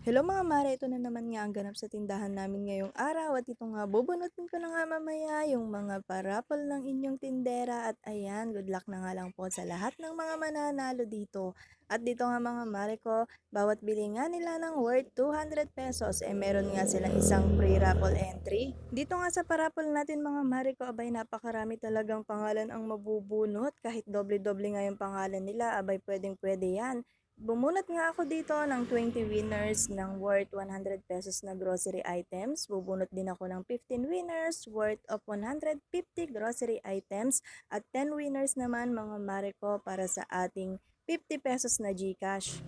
Hello mga mare, ito na naman nga ang ganap sa tindahan namin ngayong araw at ito nga bubunutin ko na nga mamaya yung mga parapol ng inyong tindera at ayan, good luck na nga lang po sa lahat ng mga mananalo dito. At dito nga mga mare ko, bawat bili nga nila ng worth 200 pesos, eh meron nga silang isang free raffle entry. Dito nga sa parapol natin mga mare ko, abay napakarami talagang pangalan ang mabubunot. Kahit doble-doble nga yung pangalan nila, abay pwedeng pwede yan. Bumunot nga ako dito ng 20 winners ng worth 100 pesos na grocery items. Bubunot din ako ng 15 winners worth of 150 grocery items at 10 winners naman mga mare ko para sa ating 50 pesos na GCash.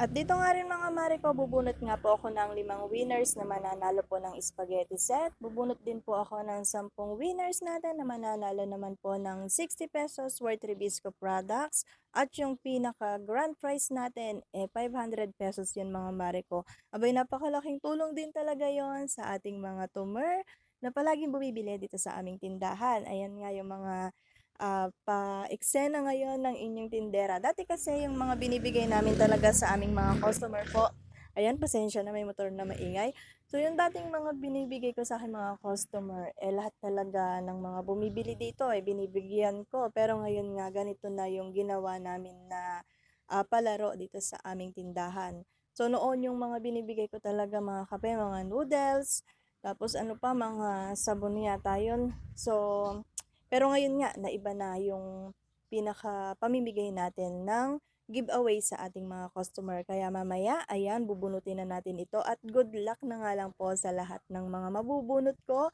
At dito nga rin mga mare ko, bubunot nga po ako ng limang winners na mananalo po ng spaghetti set. Bubunot din po ako ng 10 winners natin na mananalo naman po ng 60 pesos worth Ribisco products. At yung pinaka grand prize natin, eh 500 pesos yun mga mare ko. Abay, napakalaking tulong din talaga yon sa ating mga tumer na palaging bumibili dito sa aming tindahan. Ayan nga yung mga ah, pa-eksena ngayon ng inyong tindera. Dati kasi yung mga binibigay namin talaga sa aming mga customer po, ayan, pasensya na may motor na maingay. So yung dating mga binibigay ko sa akin mga customer, eh lahat talaga ng mga bumibili dito, eh binibigyan ko. Pero ngayon nga, ganito na yung ginawa namin na ah, palaro dito sa aming tindahan. So noon yung mga binibigay ko talaga mga kape, mga noodles, tapos ano pa, mga sabon yata yun. So, pero ngayon nga, naiba na yung pinaka pamimigay natin ng giveaway sa ating mga customer. Kaya mamaya, ayan, bubunutin na natin ito. At good luck na nga lang po sa lahat ng mga mabubunot ko.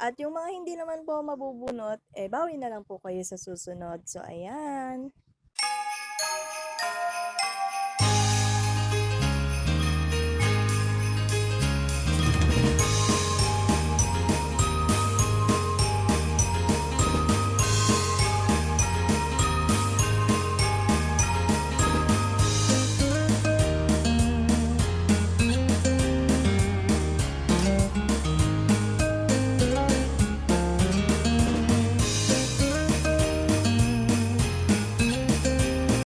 At yung mga hindi naman po mabubunot, eh, bawi na lang po kayo sa susunod. So, ayan.